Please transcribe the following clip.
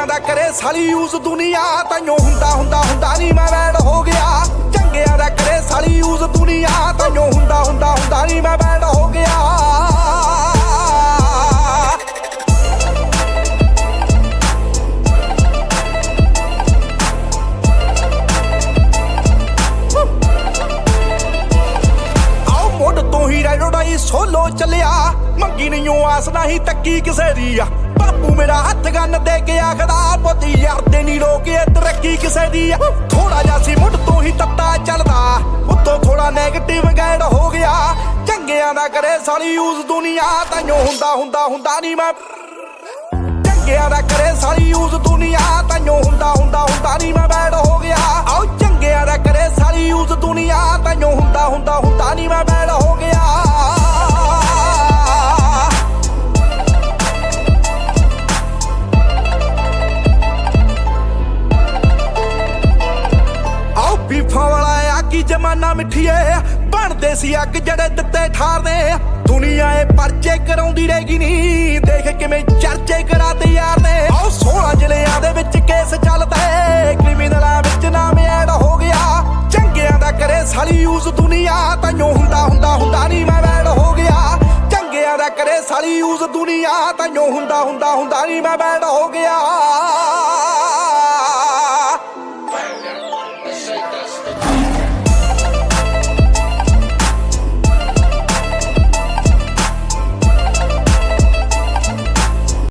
ਚੰਗਿਆਂ ਦਾ ਕਰੇ ਸਾਲੀ ਯੂਜ਼ ਦੁਨੀਆ। ਤਾਈਓ ਹੁੰਦਾ ਹੁੰਦਾ ਹੁੰਦਾ ਨਹੀਂ ਮੈਂ ਵੈੜ ਹੋ ਗਿਆ। ਚੰਗਿਆਂ ਦਾ ਕਰੇ ਸਾਲੀ ਯੂਜ਼ ਦੁਨੀਆ। ਤਾਈਓ ਹੁੰਦਾ ਹੁੰਦਾ ਹੁੰਦਾ ਨਹੀਂ ਮੈਂ ਵੈੜ ਹੋ ਗਿਆ। ਆਓ ਮੁੱਢ ਤੋਂ ਹੀ ਰੈਡੋਡਾਈ ਸੋਲੋ ਚੱਲਿਆ। ਮੰਗੀ ਨਹੀਂ ਆਸ ਨਹੀਂ ਤੱਕੀ ਕਿਸੇ ਦੀ ਆ। ਬਾਪੂ ਮੇਰਾ ਗੰਨ ਦੇ ਕੇ ਆਖਦਾ ਪੁੱਤੀ ਯਾਰ ਦੇ ਨਹੀਂ ਰੋਕੇ ਤਰੱਕੀ ਕਿਸੇ ਦੀ ਥੋੜਾ ਜਿਹਾ ਸੀ ਮੁੱਢ ਤੋਂ ਹੀ ਤੱਤਾ ਚੱਲਦਾ, ਉੱਤੋਂ ਥੋੜਾ 네ਗੇਟਿਵ ਗੈਡ ਹੋ ਗਿਆ। ਚੰਗਿਆਂ ਦਾ ਕਰੇ ਸਾਲੀ ਯੂਜ਼ ਦੁਨੀਆ, ਤਾਈਓ ਹੁੰਦਾ ਹੁੰਦਾ ਹੁੰਦਾ ਨਹੀਂ ਮੈਂ। ਚੰਗਿਆਂ ਦਾ ਕਰੇ ਸਾਰੀ ਯੂਜ਼ ਦੁਨੀਆ, ਤਾਈਓ ਹੁੰਦਾ ਹੁੰਦਾ ਹੁੰਦਾ ਨਹੀਂ ਮੈਂ ਬੈਡ ਹੋ ਗਿਆ। ਆਓ, ਚੰਗਿਆਂ ਦਾ ਕਰੇ ਸਾਰੀ ਯੂਜ਼ ਦੁਨੀਆ, ਤਾਈਓ ਹੁੰਦਾ ਹੁੰਦਾ ਹੁੰਦਾ ਨਹੀਂ ਮੈਂ ਬੈਡ ਆਓ ਵਾਲਾ ਆ, ਕੀ ਜਮਾਨਾ ਮਿੱਠੀਏ ਬਣਦੇ ਸੀ ਅੱਗ ਜਿਹੜੇ ਦਿੱਤੇ ਠਾਰਦੇ ਦੁਨੀਆ ਏ ਪਰਚੇ ਕਰਾਉਂਦੀ ਰਹੇਗੀ ਨਹੀਂ ਦੇਖ ਕਿਵੇਂ ਚਰਚੇ ਕਰਾਤੇ ਯਾਰ ਨੇ ਆਓ 16 ਜ਼ਿਲ੍ਹਿਆਂ ਦੇ ਵਿੱਚ ਕੇਸ ਚੱਲਦਾ। ਏ ਕ੍ਰਿਮੀਨਲਾਂ ਵਿੱਚ ਨਾਮ ਐਡ ਹੋ ਗਿਆ। ਚੰਗਿਆਂ ਦਾ ਕਰੇ ਸਾਲੀ ਯੂਜ਼ ਦੁਨੀਆ। ਤਾਈਓ ਹੁੰਦਾ ਹੁੰਦਾ ਹੁੰਦਾ ਨਹੀਂ ਮੈਂ ਵੈਡ ਹੋ ਗਿਆ। ਚੰਗਿਆਂ ਦਾ ਕਰੇ ਸਾਲੀ ਯੂਜ਼ ਦੁਨੀਆ। ਤਾਈਓ ਹੁੰਦਾ ਹੁੰਦਾ ਹੁੰਦਾ ਨਹੀਂ ਮੈਂ ਵੈਡ ਹੋ ਗਿਆ।